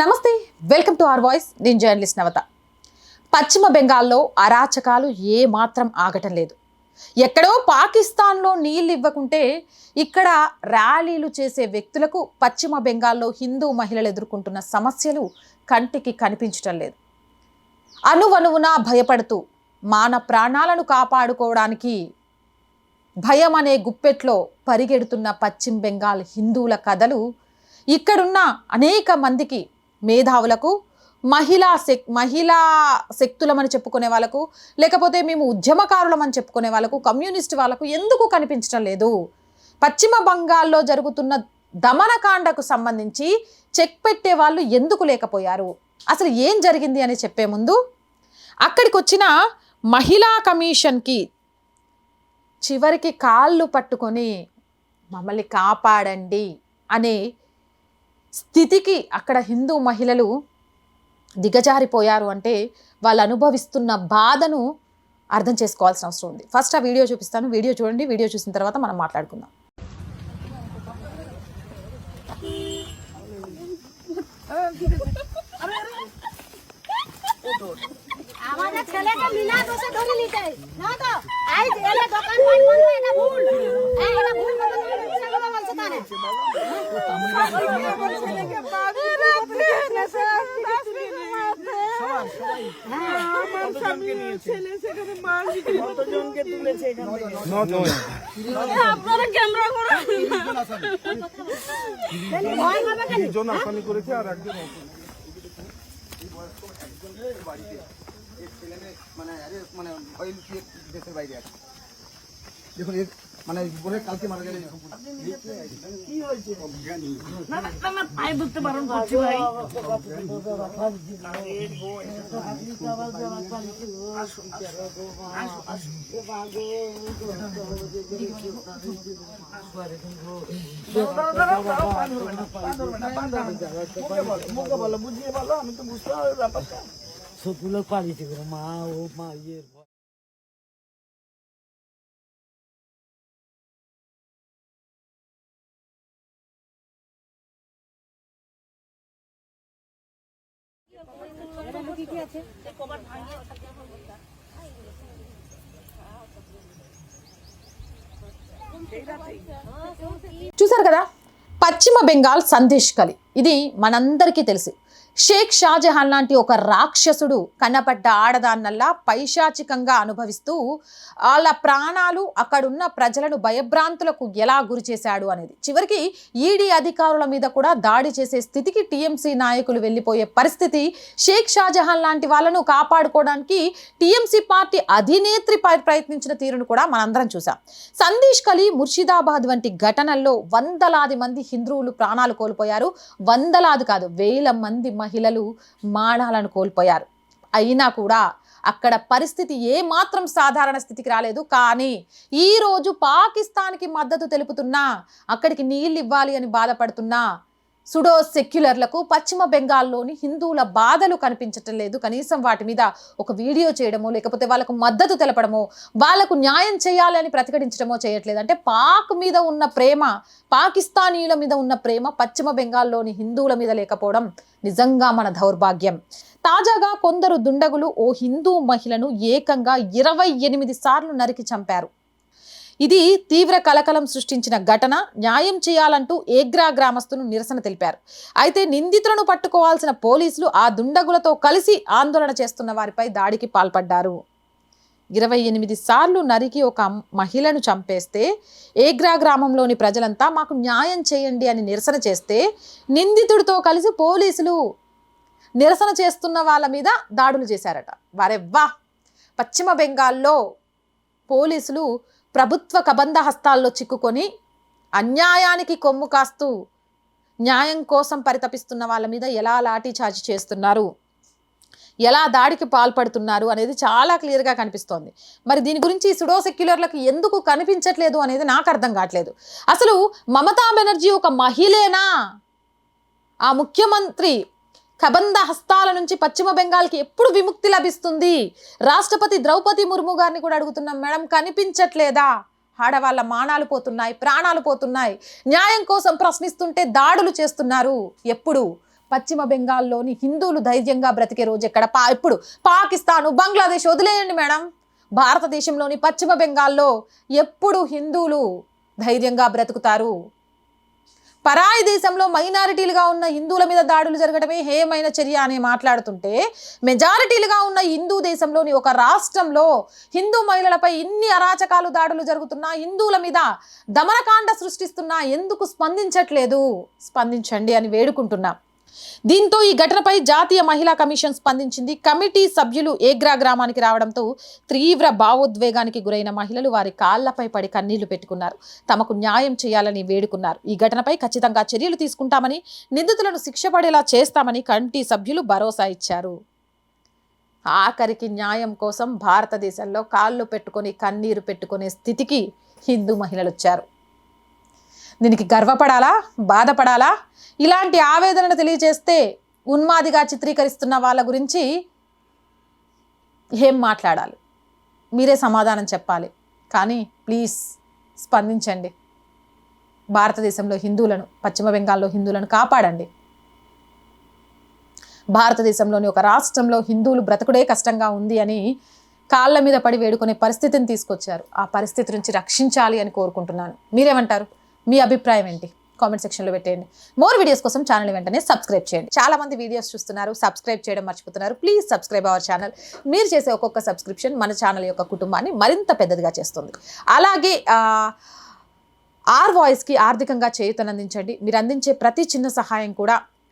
నమస్తే welcome to our voice. నేను journalist Navatha. పశ్చిమ బెంగాల్లో అరాచకాలు ఏమాత్రం ఆగటం లేదు. ఎక్కడో పాకిస్తాన్లో నీళ్ళు ఇవ్వకుంటే ఇక్కడ ర్యాలీలు చేసే వ్యక్తులకు పశ్చిమ బెంగాల్లో హిందూ మహిళలు ఎదుర్కొంటున్న సమస్యలు కంటికి కనిపించటం లేదు. అనువనువునా భయపడుతూ మాన ప్రాణాలను కాపాడుకోవడానికి భయం అనే గుప్పెట్లో పరిగెడుతున్న పశ్చిమ బెంగాల్ హిందువుల కథలు ఇక్కడున్న అనేక మందికి మేధావులకు మహిళా శక్ మహిళా శక్తులమని చెప్పుకునే వాళ్ళకు లేకపోతే మేము ఉద్యమకారులమని చెప్పుకునే వాళ్ళకు కమ్యూనిస్ట్ వాళ్ళకు ఎందుకు కనిపించడం లేదు? పశ్చిమ బంగాల్లో జరుగుతున్న దమనకాండకు సంబంధించి చెక్ పెట్టే వాళ్ళు ఎందుకు లేకపోయారు? అసలు ఏం జరిగింది అని చెప్పే ముందు అక్కడికి వచ్చిన మహిళా కమిషన్కి చివరికి కాళ్ళు పట్టుకొని మమ్మల్ని కాపాడండి అనే స్థితికి అక్కడ హిందూ మహిళలు దిగజారిపోయారు అంటే వాళ్ళు అనుభవిస్తున్న బాధను అర్థం చేసుకోవాల్సిన అవసరం ఉంది ఫస్ట్ ఆ వీడియో చూపిస్తాను వీడియో చూడండి వీడియో చూసిన తర్వాత మనం మాట్లాడుకుందాం আমাদের ছেলেকে মিনা দোষে ধরে নিতে না তো আই এলে দোকান পাট বন্ধ এটা ভুল এই এটা ভুল আপনারা ক্যামেরা করেছে আর একজন বাড়িতে ছেলে মানে মানে ভয় দেশের বাইরে আছে দেখুন মানে বলে কালকে মারা গেলে কি হয়েছে? পায়ে ধরতে বারণ করছি ভাই। আমি তো বুঝতে মা ও মা ইয়ে చూసారు కదా? పశ్చిమ బెంగాల్ సందేశ్ కలి. ఇది మనందరికీ తెలిసి. షేక్ షాజహాన్ లాంటి ఒక రాక్షసుడు కనపడ్డ ఆడదాన్నల్లా పైశాచికంగా అనుభవిస్తూ వాళ్ళ ప్రాణాలు అక్కడున్న ప్రజలను భయభ్రాంతులకు ఎలా గురి చేశాడు అనేది. చివరికి ఈడీ అధికారుల మీద కూడా దాడి చేసే స్థితికి టీఎంసీ నాయకులు వెళ్ళిపోయే పరిస్థితి షేక్ షాజహాన్ లాంటి వాళ్ళను కాపాడుకోవడానికి టీఎంసీ పార్టీ అధినేత్రి ప- ప్రయత్నించిన తీరును కూడా మనందరం చూసాం సందీష్ కలీ ముర్షిదాబాద్ వంటి ఘటనల్లో వందలాది మంది హిందువులు ప్రాణాలు కోల్పోయారు. వందలాది కాదు వేల మంది మహిళలు మానాలను కోల్పోయారు. అయినా కూడా అక్కడ పరిస్థితి ఏమాత్రం సాధారణ స్థితికి రాలేదు. కానీ ఈ రోజు పాకిస్తాన్కి మద్దతు తెలుపుతున్నా అక్కడికి నీళ్ళు ఇవ్వాలి అని బాధపడుతున్నా సుడో సెక్యులర్లకు పశ్చిమ బెంగాల్లోని హిందువుల బాధలు కనిపించటం లేదు. కనీసం వాటి మీద ఒక వీడియో చేయడమో లేకపోతే వాళ్ళకు మద్దతు తెలపడమో వాళ్ళకు న్యాయం చేయాలని ప్రతిఘటించడమో చేయట్లేదు. అంటే పాక్ మీద ఉన్న ప్రేమ పాకిస్తానీయుల మీద ఉన్న ప్రేమ పశ్చిమ బెంగాల్లోని హిందువుల మీద లేకపోవడం నిజంగా మన దౌర్భాగ్యం. తాజాగా కొందరు దుండగులు ఓ హిందూ మహిళను ఏకంగా ఇరవై ఎనిమిది సార్లు నరికి చంపారు. ఇది తీవ్ర కలకలం సృష్టించిన ఘటన. న్యాయం చేయాలంటూ ఏగ్రా గ్రామస్తులు నిరసన తెలిపారు. అయితే నిందితులను పట్టుకోవాల్సిన పోలీసులు ఆ దుండగులతో కలిసి ఆందోళన చేస్తున్న వారిపై దాడికి పాల్పడ్డారు. ఇరవై ఎనిమిది సార్లు నరికి ఒక మహిళను చంపేస్తే ఏగ్రా గ్రామంలోని ప్రజలంతా మాకు న్యాయం చేయండి అని నిరసన చేస్తే నిందితుడితో కలిసి పోలీసులు నిరసన చేస్తున్న వాళ్ళ మీద దాడులు చేశారట. వారెవ్వా! పశ్చిమ బెంగాల్లో పోలీసులు ప్రభుత్వ కబంధ హస్తాల్లో చిక్కుకొని అన్యాయానికి కొమ్ము కాస్తూ న్యాయం కోసం పరితపిస్తున్న వాళ్ళ మీద ఎలా లాఠీఛార్జి చేస్తున్నారు? ఎలా దాడికి పాల్పడుతున్నారు అనేది చాలా క్లియర్గా కనిపిస్తోంది. మరి దీని గురించి సుడో సెక్యులర్లకు ఎందుకు కనిపించట్లేదు అనేది నాకు అర్థం కావట్లేదు. అసలు మమతా బెనర్జీ ఒక మహిళేనా? ఆ ముఖ్యమంత్రి కబంధ హస్తాల నుంచి పశ్చిమ బెంగాల్కి ఎప్పుడు విముక్తి లభిస్తుంది? రాష్ట్రపతి ద్రౌపది ముర్ము గారిని కూడా అడుగుతున్నాం. మేడం కనిపించట్లేదా? ఆడవాళ్ళ మానాలు పోతున్నాయి ప్రాణాలు పోతున్నాయి. న్యాయం కోసం ప్రశ్నిస్తుంటే దాడులు చేస్తున్నారు. ఎప్పుడు? పశ్చిమ బెంగాల్లోని హిందువులు ధైర్యంగా బ్రతికే రోజు ఎక్కడ? పా ఇప్పుడు పాకిస్తాను బంగ్లాదేశ్ వదిలేయండి మేడం. భారతదేశంలోని పశ్చిమ బెంగాల్లో ఎప్పుడు హిందువులు ధైర్యంగా బ్రతుకుతారు? పరాయి దేశంలో మైనారిటీలుగా ఉన్న హిందువుల మీద దాడులు జరగడమే హేయమైన చర్య అని మాట్లాడుతుంటే మెజారిటీలుగా ఉన్న హిందూ దేశంలోని ఒక రాష్ట్రంలో హిందూ మహిళలపై ఇన్ని అరాచకాలు దాడులు జరుగుతున్నా హిందువుల మీద దమనకాండ సృష్టిస్తున్నా ఎందుకు స్పందించట్లేదు? స్పందించండి అని వేడుకుంటున్నాం. దీంతో ఈ ఘటనపై జాతీయ మహిళా కమిషన్ స్పందించింది. కమిటీ సభ్యులు ఏగ్రా గ్రామానికి రావడంతో తీవ్ర భావోద్వేగానికి గురైన మహిళలు వారి కాళ్ళపై పడి కన్నీళ్ళు పెట్టుకున్నారు. తమకు న్యాయం చేయాలని వేడుకున్నారు. ఈ ఘటనపై ఖచ్చితంగా చర్యలు తీసుకుంటామని నిందితులను శిక్ష పడేలా చేస్తామని కమిటీ సభ్యులు భరోసా ఇచ్చారు. ఆఖరికి న్యాయం కోసం భారతదేశంలో కాళ్ళు పెట్టుకొని కన్నీరు పెట్టుకునే స్థితికి హిందూ మహిళలు వచ్చారు. దీనికి గర్వపడాలా? బాధపడాలా? ఇలాంటి ఆవేదనను తెలియజేస్తే ఉన్మాదిగా చిత్రీకరిస్తున్న వాళ్ళ గురించి ఏం మాట్లాడాలి? మీరే సమాధానం చెప్పాలి. కానీ ప్లీజ్ స్పందించండి. భారతదేశంలో హిందువులను పశ్చిమ బెంగాల్లో హిందువులను కాపాడండి. భారతదేశంలోని ఒక రాష్ట్రంలో హిందువులు బ్రతుకుడే కష్టంగా ఉంది అని కాళ్ళ మీద పడి వేడుకునే పరిస్థితిని తీసుకొచ్చారు. ఆ పరిస్థితి నుంచి రక్షించాలి అని కోరుకుంటున్నాను. మీరేమంటారు? మీ అభిప్రాయం ఏంటి? కామెంట్ సెక్షన్లో పెట్టేయండి. మోర్ వీడియోస్ కోసం ఛానల్ వెంటనే సబ్స్క్రైబ్ చేయండి. చాలా మంది వీడియోస్ చూస్తున్నారు సబ్స్క్రైబ్ చేయడం మర్చిపోతున్నారు. ప్లీజ్ సబ్స్క్రైబ్ అవర్ ఛానల్ మీరు చేసే ఒక్కొక్క సబ్స్క్రిప్షన్ మన ఛానల్ యొక్క కుటుంబాన్ని మరింత పెద్దదిగా చేస్తుంది. అలాగే ఆర్ వాయిస్కి ఆర్థికంగా చేయూతనందించండి. మీరు అందించే ప్రతి చిన్న సహాయం కూడా